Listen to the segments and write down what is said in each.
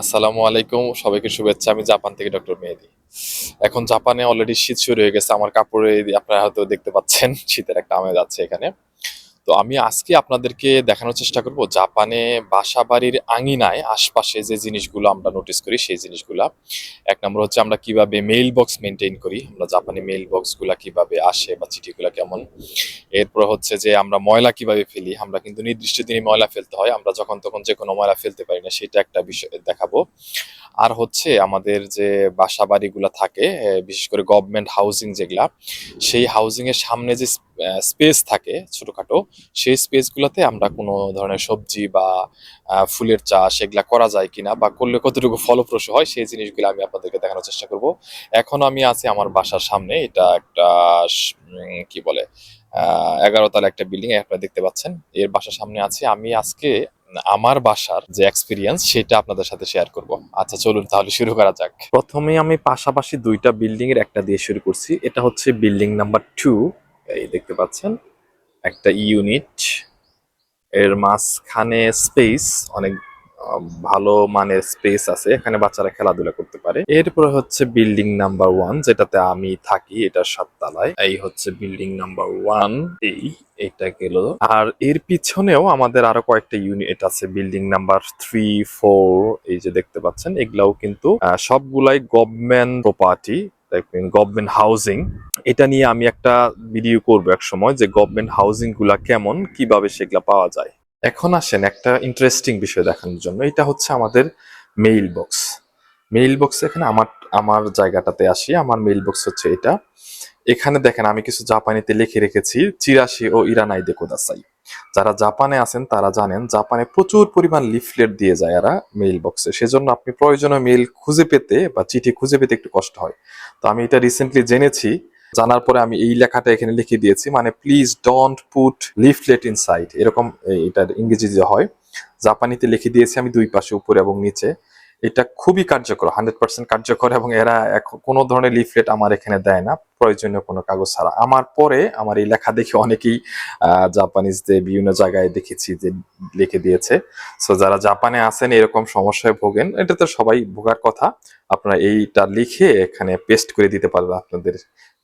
আসসালামু আলাইকুম, সবাইকে শুভেচ্ছা। আমি জাপান থেকে ডক্টর মেহেদি। এখন জাপানে অলরেডি শীত শুরু হয়ে গেছে। আমার কাপড়ে আপনারা হয়তো দেখতে পাচ্ছেন, শীতের একটা আমেজ আছে এখানে। তো আমি আজকে আপনাদেরকে দেখানোর চেষ্টা করব জাপানে বাসা বাড়ির আঙিনায় আশপাশে যে জিনিসগুলো আমরা নোটিস করি, সেই জিনিসগুলা। এক নম্বর হচ্ছে আমরা কীভাবে মেইল বক্স মেনটেন করি, আমরা জাপানি মেইল বক্সগুলা কীভাবে আসে বা চিঠিগুলা কেমন। এরপর হচ্ছে যে আমরা ময়লা কীভাবে ফেলি, আমরা কিন্তু নির্দিষ্ট দিনে ময়লা ফেলতে হয়, আমরা যখন তখন যে কোনো ময়লা ফেলতে পারি না, সেটা একটা বিষয় দেখাবো। আর হচ্ছে আমাদের যে বাসা বাড়িগুলো থাকে বিশেষ করে গভর্নমেন্ট হাউজিং যেগুলা, সেই হাউজিং এর সামনে যে স্পেস থাকে ছোটখাটো, সেই স্পেসগুলোতে আমরা কোনো ধরনের সবজি বা ফুলের চাষ এগুলা করা যায় কিনা বা করলে কতটুকু ফলপ্রসূ হয় সেই জিনিসগুলো আমি আপনাদেরকে দেখানোর চেষ্টা করব। এখন আমি আছি আমার বাসার সামনে, এটা একটা কি বলে এগারো তলা একটা বিল্ডিং আপনারা দেখতে পাচ্ছেন। এর বাসার সামনে আছি আমি আজকে, আমার বাসার যে এক্সপিরিয়েন্স সেটা আপনাদের সাথে শেয়ার করব। আচ্ছা চলুন তাহলে শুরু করা যাক। প্রথমে আমি পাশাপাশি দুইটা বিল্ডিং এর একটা দিয়ে শুরু করছি। এটা হচ্ছে বিল্ডিং নাম্বার টু এই দেখতে পাচ্ছেন, একটা ইউনিট এর মাঝখানে স্পেস অনেক ভালো মানের স্পেস আছে, এখানে বাচ্চারা খেলাধুলা করতে পারে। এরপরে হচ্ছে বিল্ডিং নাম্বার ওয়ান যেটাতে আমি থাকি, এটা সাততলায়। এই হচ্ছে বিল্ডিং নাম্বার ওয়ান এই, এটা গেল। আর এর পিছনেও আমাদের আরও কয়েকটা ইউনিট আছে বিল্ডিং নাম্বার থ্রি ফোর এই যে দেখতে পাচ্ছেন, এগুলাও কিন্তু সবগুলাই গভর্নমেন্ট প্রপার্টি গভর্নমেন্ট হাউজিং এটা নিয়ে আমি একটা ভিডিও করব এক সময় যে গভর্নমেন্ট হাউজিংগুলা কেমন, কীভাবে সেগুলা পাওয়া যায়। এখন আসেন একটা ইন্টারেস্টিং বিষয় দেখানোর জন্য। এটা হচ্ছে আমাদের মেইল বক্স মেইল বক্স এখানে আমার আমার জায়গাটাতে আসি, আমার মেইল বক্স হচ্ছে এটা। এখানে দেখেন আমি কিছু জাপানিতে লিখে রেখেছি, চিরাশি ও ইরানাই দেখোদাসাই যারা জাপানে আছেন, তারা জানেন জাপানে প্রচুর পরিমাণ লিফলেট দিয়ে যায় এরা মেইল বক্সে সেজন্য আপনি প্রয়োজনীয় মেইল খুঁজে পেতে বা চিঠি খুঁজে পেতে একটু কষ্ট হয়। তো আমি এটা রিসেন্টলি জেনেছি। জানার পরে আমি এই লেখাটা এখানে লিখে দিয়েছি মানে please don't put leaflet inside এরকম এ- এটার ইংরেজি যে হয়। জাপানিতে লিখে দিয়েছি আমি দুই পাশে, উপরে এবং নিচে। এটা খুবই কার্যকর হান্ড্রেড পার্সেন্ট কার্যকর এবং এরা কোনো ধরনের লিফলেট আমার এখানে দেয় না। প্রয়োজনীয় কোনো কাগজ ছাড়া। আমার পরে আমার এই লেখা দেখে অনেকেই জাপানিজদের বিভিন্ন জায়গায় দেখেছি যে লিখে দিয়েছে। সো যারা জাপানে আছেন, এরকম সমস্যায় ভোগেন, এটা তো সবাই ভোগার কথা। আপনারা এইটা লিখে এখানে পেস্ট করে দিতে পারবে আপনাদের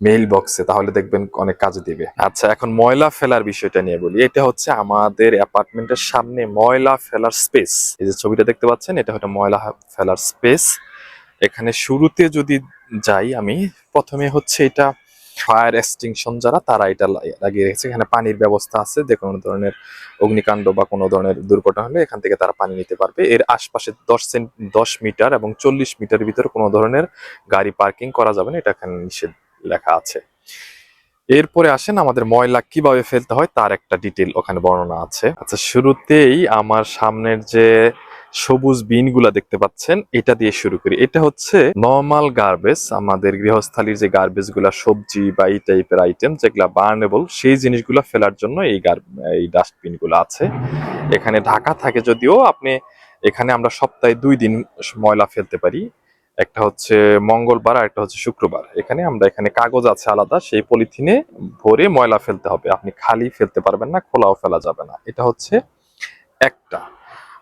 মেইল বক্সে তাহলে দেখবেন অনেক কাজে দিবে। আচ্ছা এখন ময়লা ফেলার বিষয়টা নিয়ে বলি। এটা হচ্ছে আমাদের অ্যাপার্টমেন্টের সামনে ময়লা ফেলার স্পেস এই যে ছবিটা দেখতে পাচ্ছেন, এটা হচ্ছে ময়লা ফেলার স্পেস এখানে শুরুতে যদি যাই আমি, প্রথমে হচ্ছে এটা ফায়ার এক্সটিংশন যারা, তারা এটা লাগিয়ে রেখেছে। এখানে পানির ব্যবস্থা আছে, যে কোনো ধরনের অগ্নিকাণ্ড বা কোনো ধরনের দুর্ঘটনা হলে এখান থেকে তারা পানি নিতে পারবে। এর আশপাশে দশ সেন্ট দশ মিটার এবং চল্লিশ মিটার ভিতরে কোনো ধরনের গাড়ি পার্কিং করা যাবে না, এটা এখানে নিষেধ লেখা আছে। এরপরে আসেন, আমাদের ময়লা কীভাবে ফেলতে হয়, তার একটা ডিটেল ওখানে বর্ণনা আছে। আচ্ছা শুরুতেই আমার সামনের যে সবুজ বিনগুলা দেখতে পাচ্ছেন, এটা দিয়ে শুরু করি। এটা হচ্ছে নর্মাল গার্বেজ আমাদের গৃহস্থালির যে গার্বেজগুলা সবজি বা এই টাইপের আইটেম যেগুলা বার্নেবল সেই জিনিসগুলা ফেলার জন্য এই এই ডাস্টবিনগুলো আছে। এখানে ঢাকা থাকে যদিও আপনি, এখানে আমরা সপ্তাহে দুই দিন ময়লা ফেলতে পারি। একটা হচ্ছে মঙ্গলবার আর একটা হচ্ছে শুক্রবার। এখানে আমরা, এখানে কাগজ আছে আলাদা, সেই পলিথিনে ভরে ময়লা ফেলতে হবে। আপনি খালি ফেলতে পারবেন না, খোলাও ফেলা যাবে না। এটা হচ্ছে একটা।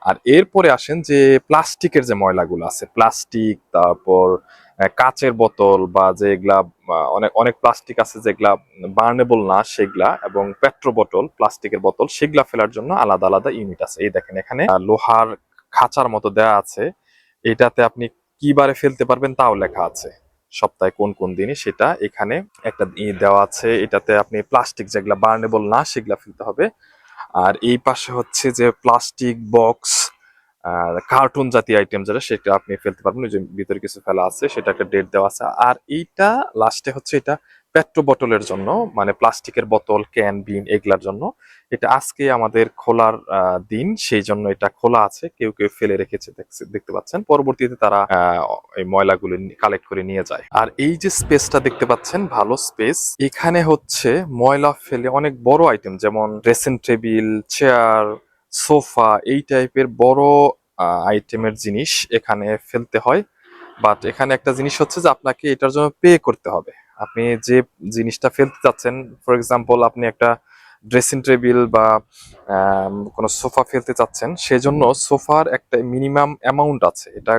আর এরপরে আসেন যে প্লাস্টিকের যে ময়লাগুলো আছে, প্লাস্টিক, তারপর কাচের বোতল বা যেগুলা অনেক অনেক প্লাস্টিক আছে যেগুলা বার্নেবল না সেগুলা এবং পেট্রো বোতল, প্লাস্টিকের বোতল, সেগুলা ফেলার জন্য আলাদা আলাদা ইউনিট আছে। এই দেখেন এখানে লোহার খাঁচার মতো দেয়া আছে। এটাতে আপনি কি বারে ফেলতে পারবেন তাও লেখা আছে। সপ্তাহে কোন কোন দিনে সেটা এখানে একটা দেওয়া আছে। এটাতে আপনি প্লাস্টিক যেগুলা বার্নেবল না সেগুলা ফেলতে হবে। আর এই পাশে হচ্ছে যে প্লাস্টিক বক্স কার্টুন জাতীয় আইটেম যেটা, সেটা আপনি ফেলতে পারবেন। ওই যে ভিতরে কিছু ফেলা আছে, সেটা একটা ডেট দেওয়া আছে। আর এইটা লাস্টে হচ্ছে এটা পেট্রো বোতলের জন্য মানে প্লাস্টিকের বোতল, ক্যান, বিন এগুলার জন্য। এটা আজকে আমাদের খোলার দিন, সেই জন্য এটা খোলা আছে। কেউ কেউ ফেলে রেখেছে দেখতে পাচ্ছেন। পরবর্তীতে তারা এই ময়লাগুলো কালেক্ট করে নিয়ে যায়। আর এই যে স্পেসটা দেখতে পাচ্ছেন, ভালো স্পেস এখানে হচ্ছে ময়লা ফেলে অনেক বড় আইটেম যেমন ড্রেসিং টেবিল চেয়ার সোফা এই টাইপের বড় আইটেমের জিনিস এখানে ফেলতে হয়। বাট এখানে একটা জিনিস হচ্ছে যে, আপনাকে এটার জন্য পে করতে হবে। আপনি যে জিনিসটা ফেলতে চাচ্ছেন ফর এক্সাম্পল আপনি একটা ড্রেসিং টেবিল বা কোনো সোফা ফেলতে চাচ্ছেন, সেজন্য সোফার একটা মিনিমাম অ্যামাউন্ট আছে। এটা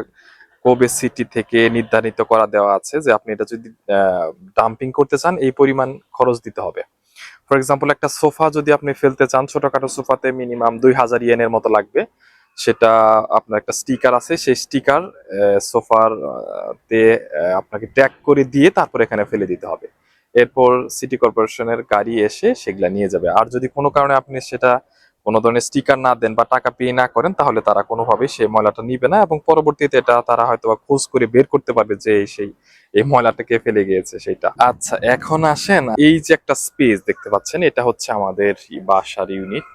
কোবে সিটি থেকে নির্ধারিত করা দেওয়া আছে যে আপনি এটা যদি ডাম্পিং করতে চান, এই পরিমাণ খরচ দিতে হবে। ফর এক্সাম্পল একটা সোফা যদি আপনি ফেলতে চান, ছোটখাটো সোফাতে মিনিমাম দুই হাজার ইয়েনের মতো লাগবে। সেটা আপনার একটা স্টিকার আছে, সেই স্টিকার সোফার তে আপনাকে ট্যাগ করে দিয়ে তারপর এখানে ফেলে দিতে হবে। এরপর সিটি কর্পোরেশনের গাড়ি এসে সেগুলা নিয়ে যাবে। আর যদি কোনো কারণে আপনি সেটা কোনো ধরনের স্টিকার না দেন বা টাকা পে না করেন, তাহলে তারা কোনোভাবেই সেই ময়লাটা নিবে না এবং পরবর্তীতে এটা তারা হয়তো বা খোঁজ করে বের করতে পারবে যে সেই, এই ময়লাটাকে ফেলে গিয়েছে সেটা আচ্ছা এখন আসেন এই যে একটা স্পেস দেখতে পাচ্ছেন, এটা হচ্ছে আমাদের বাসার ইউনিট।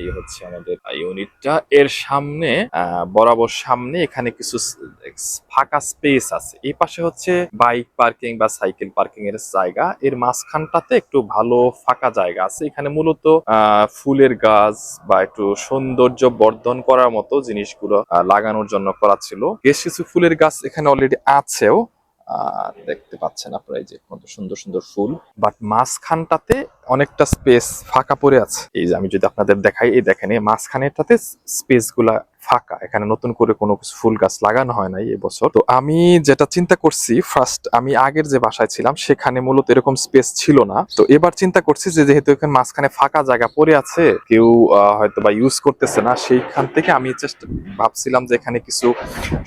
এই হচ্ছে আমাদের ইউনিটটা। এর সামনে বরাবর সামনে এখানে কিছু ফাঁকা স্পেস আছে। এই পাশে হচ্ছে বাইক পার্কিং বা সাইকেল পার্কিং এর জায়গা। এর মাঝখানটাতে একটু ভালো ফাঁকা জায়গা আছে। এখানে মূলত ফুলের গাছ বা একটু সৌন্দর্য বর্ধন করার মতো জিনিসগুলো লাগানোর জন্য করা ছিল। বেশ কিছু ফুলের গাছ এখানে অলরেডি আছেও। দেখতে পাচ্ছেন আপনারা এই যে কত সুন্দর সুন্দর ফুল। বাট মাঝখানটাতে অনেকটা স্পেস ফাঁকা পড়ে আছে। এই যে আমি যদি আপনাদের দেখাই, এই দেখেন, এই মাঝখানেরটাতে স্পেসগুলা ফাঁকা, এখানে নতুন করে কোনো কিছু ফুল গাছ লাগানো হয় নাই এবছর। তো আমি যেটা চিন্তা করছি ফার্স্ট আমি আগের যে বাসায় ছিলাম, সেখানে মূলত এরকম স্পেস ছিল না। তো এবার চিন্তা করছি যে যেহেতু এখানে মাঝখানে ফাঁকা জায়গা পড়ে আছে, কেউ হয়তো বা ইউজ করতেছে না, সেইখান থেকে আমি চেষ্টা, ভাবছিলাম যে এখানে কিছু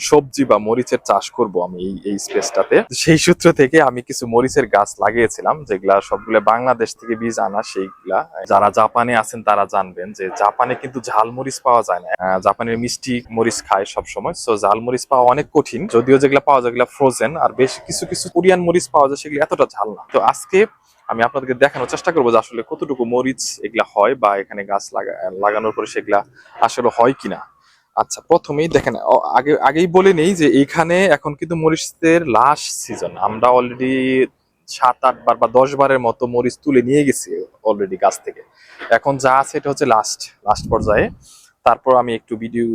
সবজি বা মরিচের চাষ করব আমি এই এই স্পেসটাতে সেই সূত্র থেকে আমি কিছু মরিচের গাছ লাগিয়েছিলাম, যেগুলা সবগুলো বাংলাদেশ থেকে বীজ আনা, সেইগুলা। যারা জাপানে আছেন তারা জানবেন যে জাপানে কিন্তু ঝাল মরিচ পাওয়া যায় না। জাপানের মিষ্টি মরিচ খায় সব সময় সো ঝাল মরিচ পাওয়া অনেক কঠিন। যদিও যেগুলা পাওয়া যায় ফ্রোজেন আর বেশ কিছু কিছু কোরিয়ান মরিচ পাওয়া যায়, সেগুলো এতটা ঝাল না। তো আজকে আমি আপনাদেরকে দেখানোর চেষ্টা করব যে আসলে কতটুকু মরিচ এগুলা হয় বা এখানে গাছ লাগা, লাগানোর পরে সেগুলা আসলে হয় কিনা। আচ্ছা প্রথমেই দেখেন আগে, আগেই বলে নেই যে এখানে এখন কিন্তু মরিচদের লাস্ট সিজন আমরা অলরেডি সাত, আট বার বা দশ বারের মতো মরিচ তুলে নিয়ে গেছি অলরেডি গাছ থেকে। এখন যা আছে, এটা হচ্ছে লাস্ট লাস্ট পর্যায়ে। তারপর আমি একটু ভিডিও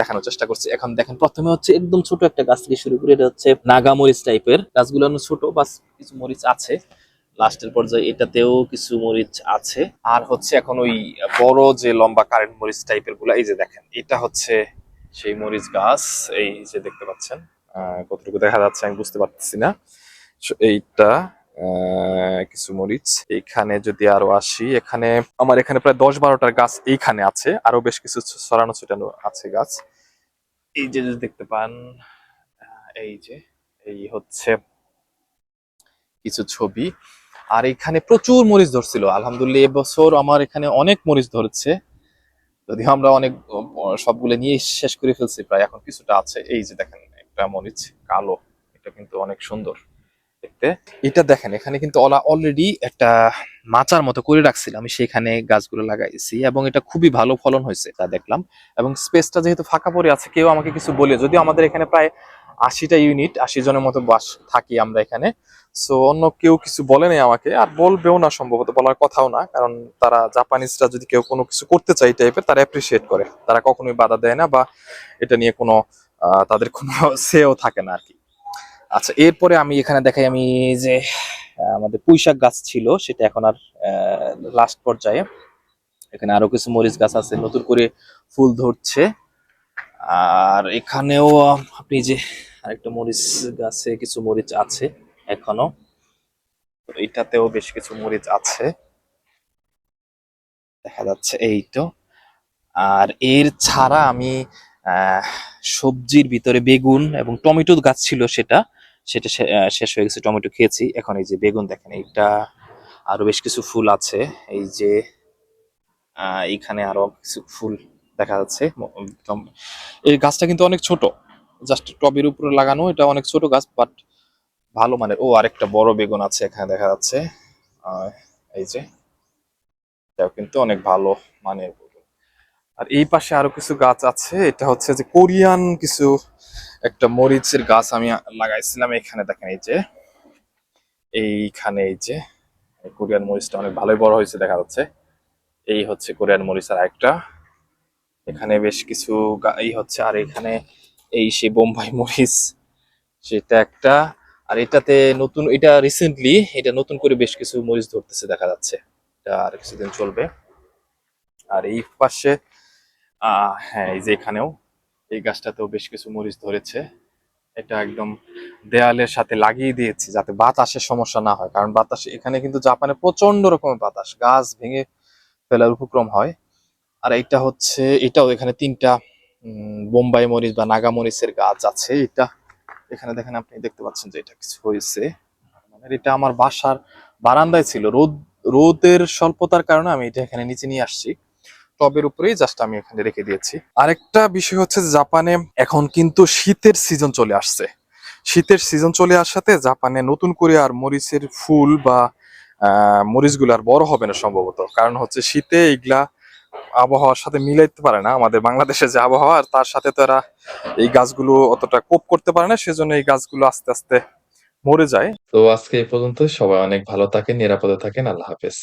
দেখানোর চেষ্টা করছি। এখন দেখেন, প্রথমে হচ্ছে একদম ছোট একটা গাছ থেকে শুরু করে, এটা হচ্ছে নাগা মরিচ টাইপের গাছগুলো ছোট, বাস কিছু মরিচ আছে। লাস্টের পর্যায়ে এটাতেও কিছু মরিচ আছে। আর হচ্ছে এখন ওই বড় যে লম্বা কারেন্ট মরিচ টাইপেরগুলা, এই যে দেখেন, এটা হচ্ছে সেই মরিচ গাছ। এই যে দেখতে পাচ্ছেন কতটুকু দেখা যাচ্ছে আমি বুঝতে পারতেছি না। এইটা কিছু মরিচ। এইখানে যদি আরও আসি, এখানে আমার এখানে প্রায় দশ বারোটার গাছ এইখানে আছে। আরও বেশ কিছু ছড়ানো ছিটানো আছে গাছ। এই যে যদি দেখতে পান এই যে, এই হচ্ছে কিছু ছবি। আর এখানে প্রচুর মরিচ ধরছিল। আলহামদুলিল্লাহ এবছর আমার এখানে অনেক মরিচ ধরেছে। যদিও আমরা অনেক, সবগুলো নিয়ে শেষ করে ফেলছি, প্রায় এখন কিছুটা আছে। এই যে দেখেন, একটা মরিচ কালো। এটা কিন্তু অনেক সুন্দর। দেখতে। এটা দেখেন, এখানে কিন্তু অলরেডি একটা মাচার মতো করে রাখছিলাম। আমি সেখানে গাছগুলো লাগাইছি এবং এটা খুবই ভালো ফলন হয়েছে, তা দেখলাম। এবং স্পেসটা যেহেতু ফাঁকা পড়ে আছে, কেউ আমাকে কিছু বলে, যদিও আমাদের এখানে প্রায় আশিটা ইউনিট আশি জনের মতো বাস থাকি আমরা এখানে। সো অন্য কেউ কিছু বলে নাই আমাকে, আর বলবেও না সম্ভবত, বলার কথাও না। কারণ তারা জাপানিজরা যদি কেউ কোনো কিছু করতে চাই টাইপের তারা অ্যাপ্রিসিয়েট করে। তারা কখনোই বাধা দেয় না বা এটা নিয়ে কোনো তাদের কোনো সেও থাকে না আর কি। আচ্ছা এরপরে আমি এখানে দেখাই, আমি যে আমাদের পুঁইশাক গাছ ছিল, সেটা এখন আর লাস্ট পর্যায়ে। এখানে আরও কিছু মরিচ গাছ আছে, নতুন করে ফুল ধরছে। আর এখানেও আপনি যে, আরেকটা মরিচ গাছে কিছু মরিচ আছে এখনও। এইটাতেও বেশ কিছু মরিচ আছে। দেখা যাচ্ছে এই তো। আর এর ছাড়া আমি সবজির ভিতরে বেগুন এবং টমেটো গাছ ছিল সেটা। সেটা শেষ হয়ে গেছে, টমেটো খেয়েছি। এখন এই যে বেগুন দেখেন, এইটা আরও বেশ কিছু ফুল আছে। এই যে এইখানে আরও কিছু ফুল দেখা যাচ্ছে। এই গাছটা কিন্তু অনেক ছোট। জাস্ট টবের উপরে লাগানো, এটা অনেক ছোট গাছ, বাট ভালো মানে ও, আরেকটা বড় বেগুন আছে এখানে দেখা যাচ্ছে। এই যে, এটাও কিন্তু অনেক ভালো বেগুন আর এই পাশে আরও কিছু গাছ আছে। এটা হচ্ছে যে কোরিয়ান কিছু একটা মরিচের গাছ আমি লাগাইছিলাম এখানে, দেখেন এই যে। এইখানে এই যে কোরিয়ান মরিচটা অনেক ভালোই বড় হয়েছে দেখা যাচ্ছে। এই হচ্ছে কোরিয়ান মরিচ আর একটা। এখানে বেশ কিছু এই হচ্ছে আর এখানে এই সেই বোম্বাই মরিচ, সেটা একটা। আর এটাতে নতুন, এটা রিসেন্টলি এটা নতুন করে বেশ কিছু মরিচ ধরতেছে দেখা যাচ্ছে। এটা আর কিছুদিন চলবে। আর এই পাশে হ্যাঁ এই যে এখানেও এই গাছটাতেও বেশ কিছু মরিচ ধরেছে। এটা একদম দেয়ালের সাথে লাগিয়ে দিয়েছি যাতে বাতাসের সমস্যা না হয়। কারণ বাতাস, এখানে কিন্তু জাপানে প্রচণ্ড রকমের বাতাস। গাছ ভেঙে ফেলার উপক্রম হয়। আর এইটা হচ্ছে, এটাও এখানে তিনটা বোম্বাই মরিচ বা নাগা মরিচের গাছ আছে। এটা, এখানে দেখেন আপনি দেখতে পাচ্ছেন যে এটা কিছু হয়েছে। মানে এটা আমার বাসার বারান্দায় ছিল। রোদ, রোদের স্বল্পতার কারণে আমি এটা এখানে নিচে নিয়ে আসছি। টবের উপরেই জাস্ট আমি এখানে রেখে দিয়েছি। আরেকটা বিষয় হচ্ছে জাপানে এখন কিন্তু শীতের সিজন চলে আসছে। শীতের সিজন চলে আসাতে জাপানে নতুন করে আর মরিচের ফুল বা মরিচগুলো আর বড় হবে না সম্ভবত। কারণ হচ্ছে শীতে এইগুলা আবহাওয়ার সাথে মিলাইতে পারে না। আমাদের বাংলাদেশে যে আবহাওয়া, আর তার সাথে তো এরা এই গাছগুলো অতটা কোপ করতে পারে না, সেজন্য এই গাছগুলো আস্তে আস্তে মরে যায়। তো আজকে এই পর্যন্ত সবাই অনেক ভালো থাকেন, নিরাপদে থাকেন। আল্লাহ হাফেজ।